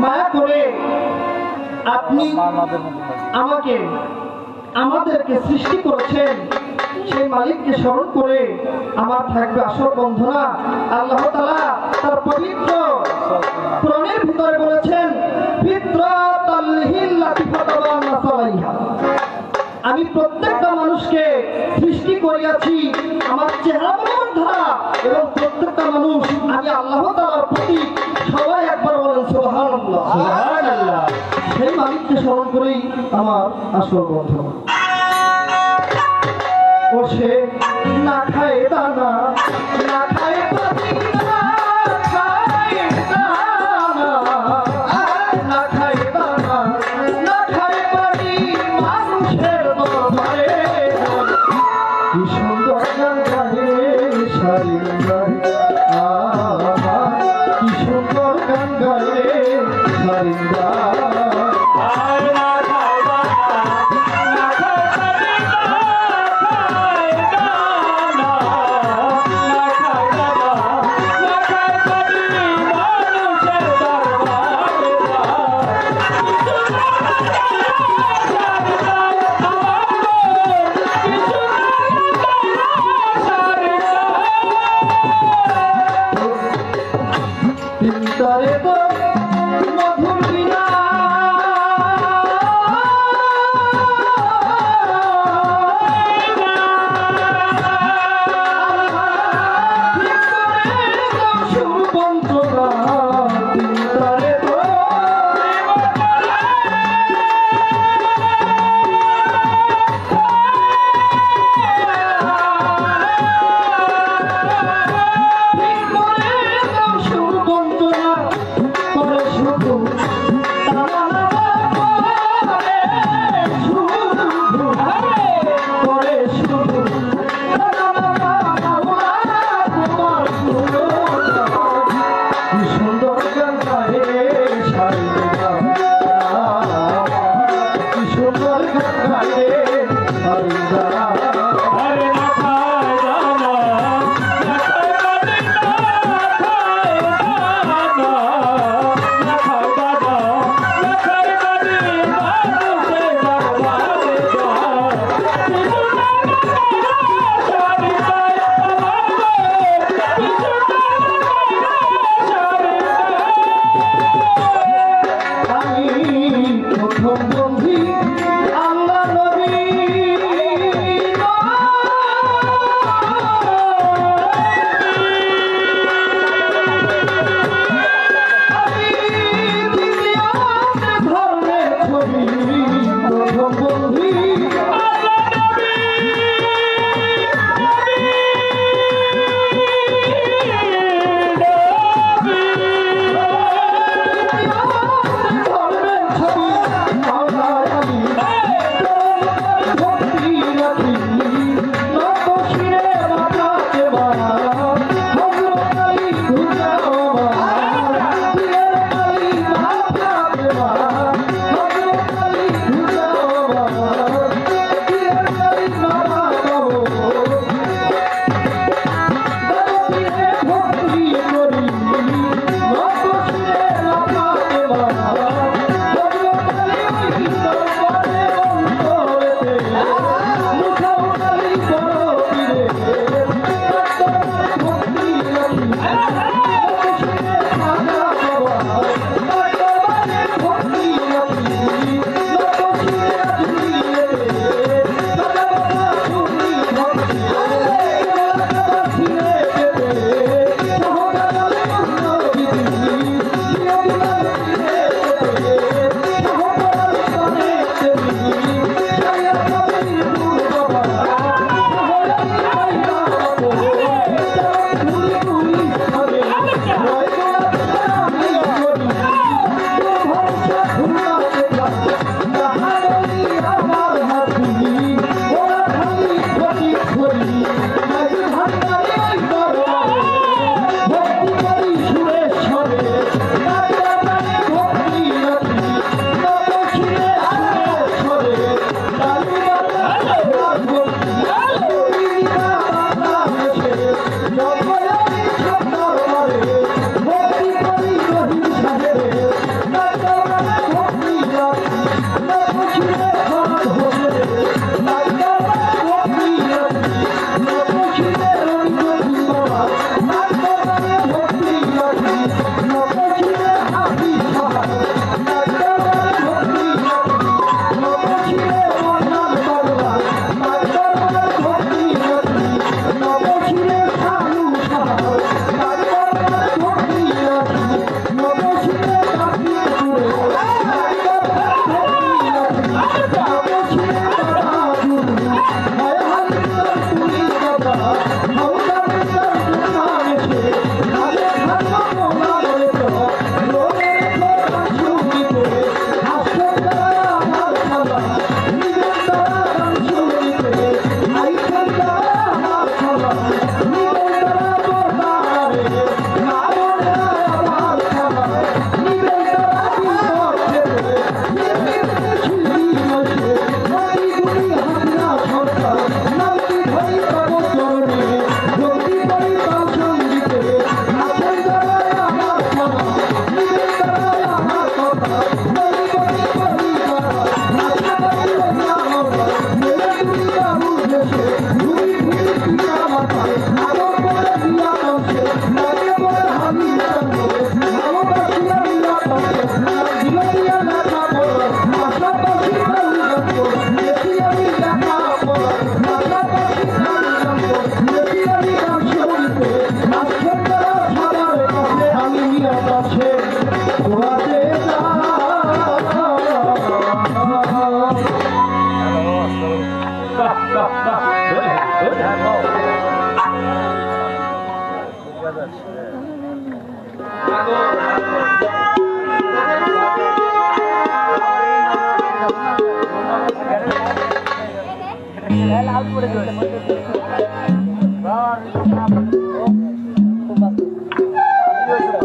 মা করে আপনি আমাকে, আমাদেরকে সৃষ্টি করেছেন। সেই মালিককে স্মরণ করে আমার থাকবে আসল বন্ধনা। আল্লাহ তালা তার পবিত্র প্রাণের ভিতরে বলেছেন আমি প্রত্যেকটা মানুষকে সৃষ্টি করিয়াছি আমার চেহারা ধারা এবং প্রত্যেকটা মানুষ আমি আল্লাহ তালার প্রতি মালিককে স্মরণ করেই আমার আসল বন্ধ। ও সে না খায় দানা না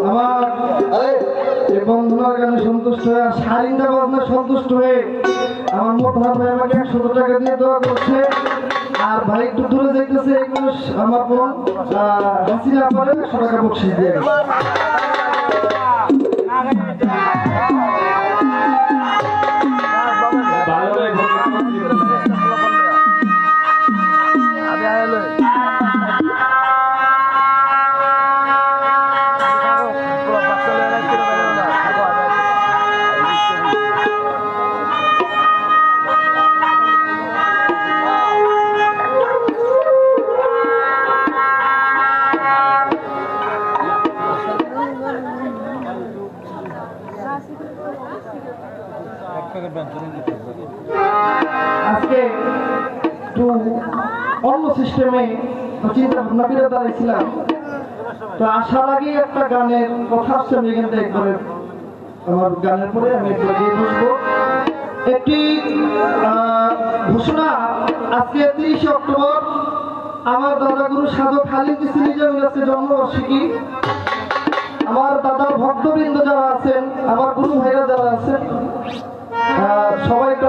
আমার এই বন্ধনার সন্তুষ্ট হয়ে সন্তুষ্ট হয়ে আমার মোটর ভাই আমাকে একশো টাকা দিয়ে দেওয়া করছে। আর ভাই একটু দূরে দেখতেছে এগুলো আমার বোন হাসিনা পরে একশো টাকা বকশিস দিয়ে সিস্টেমে চিন্তা ভাবনা করে তো আসার আগে একটা গানের কথা আসছে, আমি একবারে আমার গানের পরে আমি দিয়ে বসবো। একটি ঘোষণা, আজকে তিরিশে অক্টোবর, আমার দাদাগুরু সাধক খালিদ সিলিজের আজকে জন্মবার্ষিকী। আমার দাদার ভক্তবৃন্দ যারা আছেন, আমার গুরু ভাইরা যারা আছেন সবাই একটু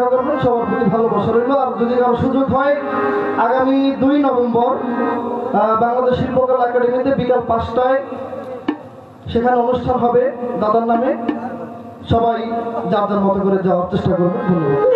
দেখা করবেন সবার প্রতি ভালোবাসা রইল। আর যদি কারও সুযোগ হয়, আগামী দুই নভেম্বর বাংলাদেশ শিল্পকলা একাডেমিতে বিকাল পাঁচটায় সেখানে অনুষ্ঠান হবে। দাদার নামে সবাই যার যার মতো করে যাওয়ার চেষ্টা করবেন ধন্যবাদ।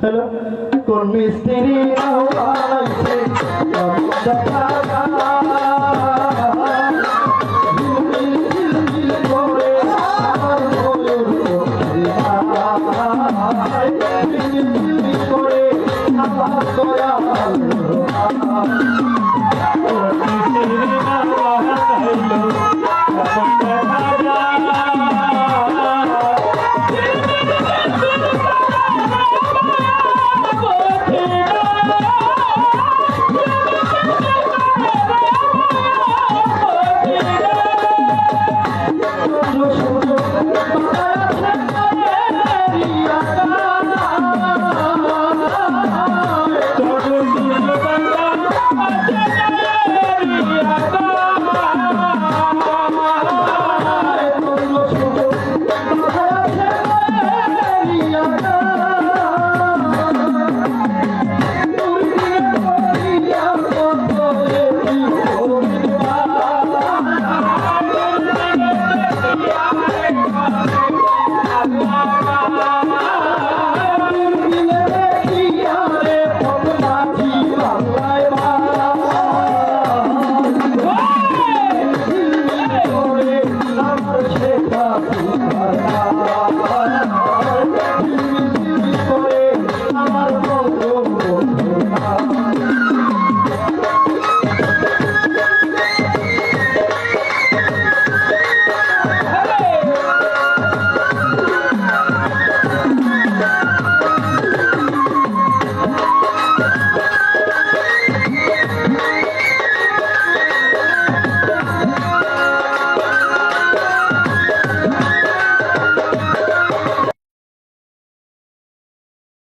হ্যালো কোন মিস্ত্রি কেমন দেখা